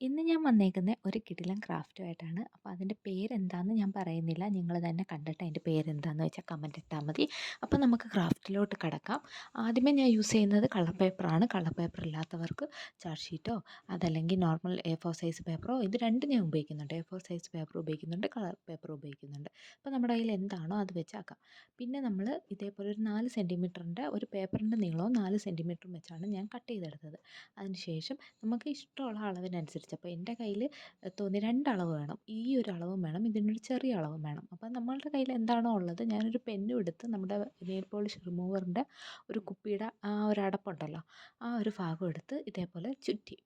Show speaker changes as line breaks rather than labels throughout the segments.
ഇന്ന് ഞാൻ വന്നേക്കുന്നത് ഒരു കിടിലം ക്രാഫ്റ്റുമായിട്ടാണ്. അപ്പോൾ അതിന്റെ പേരെന്താണെന്ന് ഞാൻ പറയുന്നില്ല. നിങ്ങൾ തന്നെ കണ്ടിട്ട് അതിന്റെ പേരെന്താണെന്ന് വെച്ചാൽ കമന്റ് ഇട്ടാൽ മതി. അപ്പോൾ നമുക്ക് ക്രാഫ്റ്റിലോട്ട് കിടക്കാം. ആദ്യമേ ഞാൻ യൂസ് ചെയ്യുന്നത് കളർ പേപ്പറാണ്. കളർ പേപ്പർ ഇല്ലാത്തവർക്ക് ചാർട്ട് ഷീറ്റോ അതല്ലെങ്കിൽ നോർമൽ എ ഫോർ സൈസ് പേപ്പറോ ഇത് രണ്ടും ഞാൻ ഉപയോഗിക്കുന്നുണ്ട്. എ ഫോർ സൈസ് പേപ്പർ ഉപയോഗിക്കുന്നുണ്ട് കളർ പേപ്പർ ഉപയോഗിക്കുന്നുണ്ട്. അപ്പോൾ നമ്മുടെ കയ്യിൽ എന്താണോ അത് വെച്ചാക്കാം. പിന്നെ നമ്മൾ ഇതേപോലെ ഒരു നാല് സെന്റിമീറ്ററിന്റെ ഒരു പേപ്പറിന്റെ നീളവും നാല് സെന്റിമീറ്ററും വെച്ചാണ് ഞാൻ കട്ട് ചെയ്തെടുത്തത്. അതിന് ശേഷം നമുക്ക് ഇഷ്ടമുള്ള അളവിനനുസരിച്ച് അപ്പോൾ എന്റെ കയ്യിൽ തോന്നി രണ്ടളവ് വേണം. ഈ ഒരു അളവും വേണം. ഇതിനൊരു ചെറിയ അളവും വേണം. അപ്പോൾ നമ്മളുടെ കയ്യിൽ എന്താണോ ഉള്ളത് ഞാനൊരു പെന്നും എടുത്ത് നമ്മുടെ നെയിൽ പോളിഷ് റിമൂവറിന്റെ ഒരു കുപ്പിയുടെ ആ ഒരു അടപ്പുണ്ടല്ലോ ആ ഒരു ഭാഗം എടുത്ത് ഇതേപോലെ ചുറ്റി.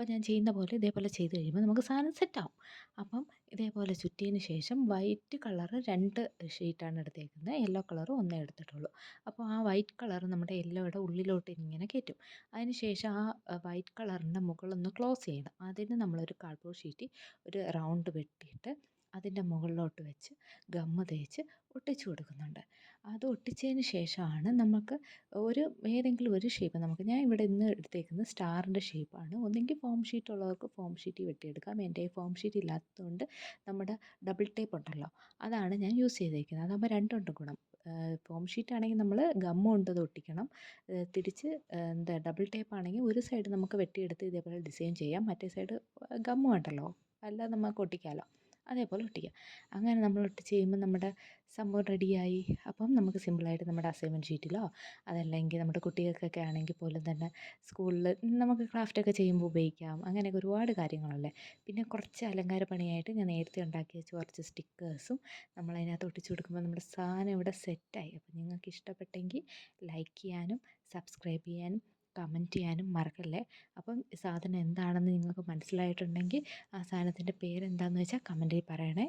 അപ്പോൾ ഞാൻ ചെയ്യുന്ന പോലെ ഇതേപോലെ ചെയ്ത് കഴിയുമ്പോൾ നമുക്ക് സാധനം സെറ്റാവും. അപ്പം ഇതേപോലെ ചുറ്റിയതിന് ശേഷം വൈറ്റ് കളർ രണ്ട് ഷീറ്റാണ് എടുത്തേക്കുന്നത്. യെല്ലോ കളറ് ഒന്നേ എടുത്തിട്ടുള്ളൂ. അപ്പോൾ ആ വൈറ്റ് കളർ നമ്മുടെ യെല്ലോയുടെ ഉള്ളിലോട്ട് ഇങ്ങനെ കയറ്റും. അതിന് ശേഷം ആ വൈറ്റ് കളറിന്റെ മുകളൊന്ന് ക്ലോസ് ചെയ്യണം. അതിന് നമ്മളൊരു കാർഡ്ബോർഡ് ഷീറ്റിൽ ഒരു റൗണ്ട് വെട്ടിയിട്ട് അതിന്റെ മുകളിലോട്ട് വെച്ച് ഗമ്മ് തേച്ച് ഒട്ടിച്ചു കൊടുക്കുന്നുണ്ട്. അത് ഒട്ടിച്ചതിന് ശേഷമാണ് നമുക്ക് ഒരു ഏതെങ്കിലും ഒരു ഷേപ്പ് നമുക്ക് ഞാൻ ഇവിടെ ഇന്ന് എടുത്തേക്കുന്നത് സ്റ്റാറിന്റെ ഷേപ്പാണ് ഒന്നെങ്കിൽ ഫോം ഷീറ്റ് ഉള്ളവർക്ക് ഫോം ഷീറ്റ് വെട്ടിയെടുക്കാം. എന്റെ ഫോം ഷീറ്റ് ഇല്ലാത്തതുകൊണ്ട് നമ്മുടെ ഡബിൾ ടേപ്പ് ഉണ്ടല്ലോ അതാണ് ഞാൻ യൂസ് ചെയ്തേക്കുന്നത്. അതാകുമ്പോൾ രണ്ടുണ്ട് ഗുണം. ഫോം ഷീറ്റ് ആണെങ്കിൽ നമ്മൾ ഗമ്മ കൊണ്ട് ഒട്ടിക്കണം. തിരിച്ച് എന്താ ഡബിൾ ടേപ്പ് ആണെങ്കിൽ ഒരു സൈഡ് നമുക്ക് വെട്ടിയെടുത്ത് ഇതേപോലെ ഡിസൈൻ ചെയ്യാം. മറ്റേ സൈഡ് ഗമ്മ ഉണ്ടല്ലോ അല്ലാതെ നമുക്ക് ഒട്ടിക്കാമല്ലോ അതേപോലെ ഒട്ടിക്കുക അങ്ങനെ നമ്മൾ ഒട്ടിച്ച് ചെയ്യുമ്പോൾ നമ്മുടെ സംഭവം റെഡിയായി. അപ്പം നമുക്ക് സിമ്പിളായിട്ട് നമ്മുടെ അസൈൻമെന്റ് ഷീറ്റിലോ അതല്ലെങ്കിൽ നമ്മുടെ കുട്ടികൾക്കൊക്കെ ആണെങ്കിൽ പോലും തന്നെ സ്കൂളിൽ നമുക്ക് ക്രാഫ്റ്റൊക്കെ ചെയ്യുമ്പോൾ ഉപയോഗിക്കാം. അങ്ങനെയൊക്കെ ഒരുപാട് കാര്യങ്ങളല്ലേ പിന്നെ കുറച്ച് അലങ്കാര പണിയായിട്ട് ഞാൻ നേരത്തെ ഉണ്ടാക്കി വെച്ച കുറച്ച് സ്റ്റിക്കേഴ്സും നമ്മളതിനകത്ത് ഒട്ടിച്ച് കൊടുക്കുമ്പോൾ നമ്മുടെ സാധനം ഇവിടെ സെറ്റായി. അപ്പം നിങ്ങൾക്ക് ഇഷ്ടപ്പെട്ടെങ്കിൽ ലൈക്ക് ചെയ്യാനും സബ്സ്ക്രൈബ് ചെയ്യാനും കമന്റ് ചെയ്യാനും മറക്കല്ലേ? അപ്പം സാധനം എന്താണെന്ന് നിങ്ങൾക്ക് മനസ്സിലായിട്ടുണ്ടെങ്കിൽ ആ സാധനത്തിന്റെ പേരെന്താണെന്ന് വെച്ചാൽ കമന്റിൽ പറയണേ.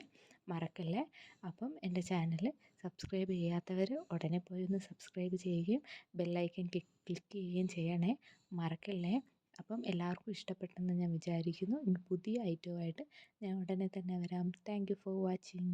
മറക്കല്ലേ? അപ്പം എന്റെ ചാനൽ സബ്സ്ക്രൈബ് ചെയ്യാത്തവർ ഉടനെ പോയി ഒന്ന് സബ്സ്ക്രൈബ് ചെയ്യുകയും ബെല്ലൈക്കൻ ക്ലിക്ക് ചെയ്യുകയും ചെയ്യണേ. മറക്കല്ലേ? അപ്പം എല്ലാവർക്കും ഇഷ്ടപ്പെട്ടെന്ന് ഞാൻ വിചാരിക്കുന്നു. ഇനി പുതിയ ഐറ്റവുമായിട്ട് ഞാൻ ഉടനെ തന്നെ വരാം. Thank for watching